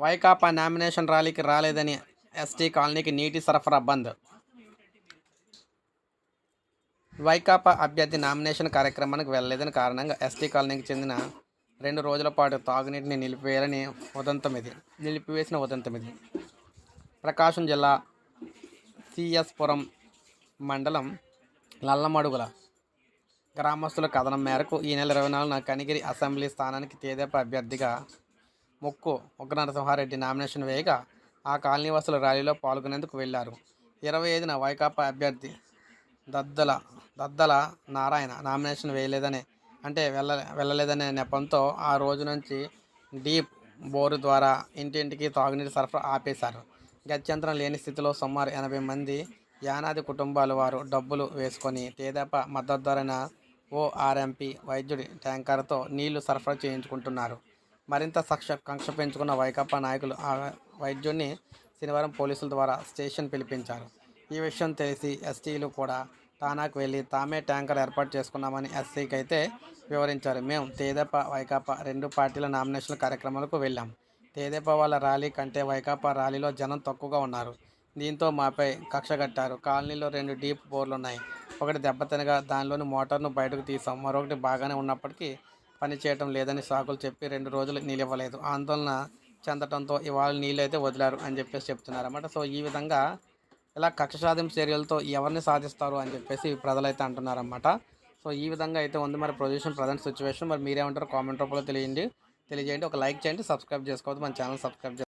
Vaikapa nomination ర్యాలీకి రాలేదని ST కాలనీకి నీటి సరఫరా బంద్. వైకాపా అభ్యర్థి నామినేషన్ కార్యక్రమానికి వెళ్ళలేదని కారణంగా ఎస్టీ కాలనీకి చెందిన రెండు రోజుల పాటు తాగునీటిని నిలిపివేయాలని ఉదంతం ఇది నిలిపివేసిన ఉదంతం ఇది ప్రకాశం జిల్లా సిఎస్పురం మండలం నల్లమడుగుల గ్రామస్తుల కథనం మేరకు ఈ నెల ఇరవై నాలుగున కనిగిరి అసెంబ్లీ స్థానానికి తేదేప అభ్యర్థిగా ముక్కు ఉగ్ర నరసింహారెడ్డి నామినేషన్ వేయగా ఆ కాలనీవాసుల ర్యాలీలో పాల్గొనేందుకు వెళ్ళారు ఇరవై ఐదున వైకాపా అభ్యర్థి దద్దల దద్దల నారాయణ నామినేషన్ వేయలేదనే అంటే వెళ్ళ వెళ్ళలేదనే నెపంతో ఆ రోజు నుంచి డీప్ బోరు ద్వారా ఇంటింటికి తాగునీటి సరఫరా ఆపేశారు. గత్యంతరం లేని స్థితిలో సుమారు ఎనభై మంది యానాది కుటుంబాలు వారు డబ్బులు వేసుకొని తేదప మద్దతుదారైన ఓఆర్ఎంపీ వైద్యుడి ట్యాంకర్తో నీళ్ళు సరఫరా చేయించుకుంటున్నారు. మరింత సక్ష కక్ష పెంచుకున్న వైకాపా నాయకులు ఆ వైద్యుడిని శనివారం పోలీసుల ద్వారా స్టేషన్ పిలిపించారు. ఈ విషయం తెలిసి ఎస్టీలు కూడా తానాకు వెళ్ళి తామే ట్యాంకర్ ఏర్పాటు చేసుకున్నామని ఎస్సీకి అయితే వివరించారు. మేము తేదప వైకాపా రెండు పార్టీల నామినేషన్ కార్యక్రమాలకు వెళ్ళాం. తేదేపా వాళ్ళ ర్యాలీ కంటే వైకాపా ర్యాలీలో జనం తక్కువగా ఉన్నారు. దీంతో మాపై కక్ష కట్టారు. కాలనీలో రెండు డీప్ బోర్లు ఉన్నాయి ఒకటి దెబ్బతినగా దానిలోని మోటార్ను బయటకు తీసాం. మరొకటి బాగానే ఉన్నప్పటికీ పని చేయటం లేదని సాకులు చెప్పి రెండు రోజులు నీళ్ళు ఇవ్వలేదు ఆందోళన చెందటంతో ఇవాళ నీళ్ళు అయితే వదిలారు అని చెప్పేసి చెప్తున్నారు అన్నమాట సో ఈ విధంగా ఇలా కక్ష సాధింపు చర్యలతో ఎవరిని సాధిస్తారు అని చెప్పేసి ప్రజలైతే అంటున్నారన్నమాట. సో ఈ విధంగా అయితే ఉంది మరి పొజిషన్ ప్రజెంట్ సిచ్యువేషన్. మరి మీరేమంటారు కామెంట్ రూపంలో తెలియండి. తెలియజేయండి. ఒక లైక్ చేయండి. సబ్స్క్రైబ్ చేసుకోవద్దు. మన ఛానల్ సబ్స్క్రైబ్ చేసుకోండి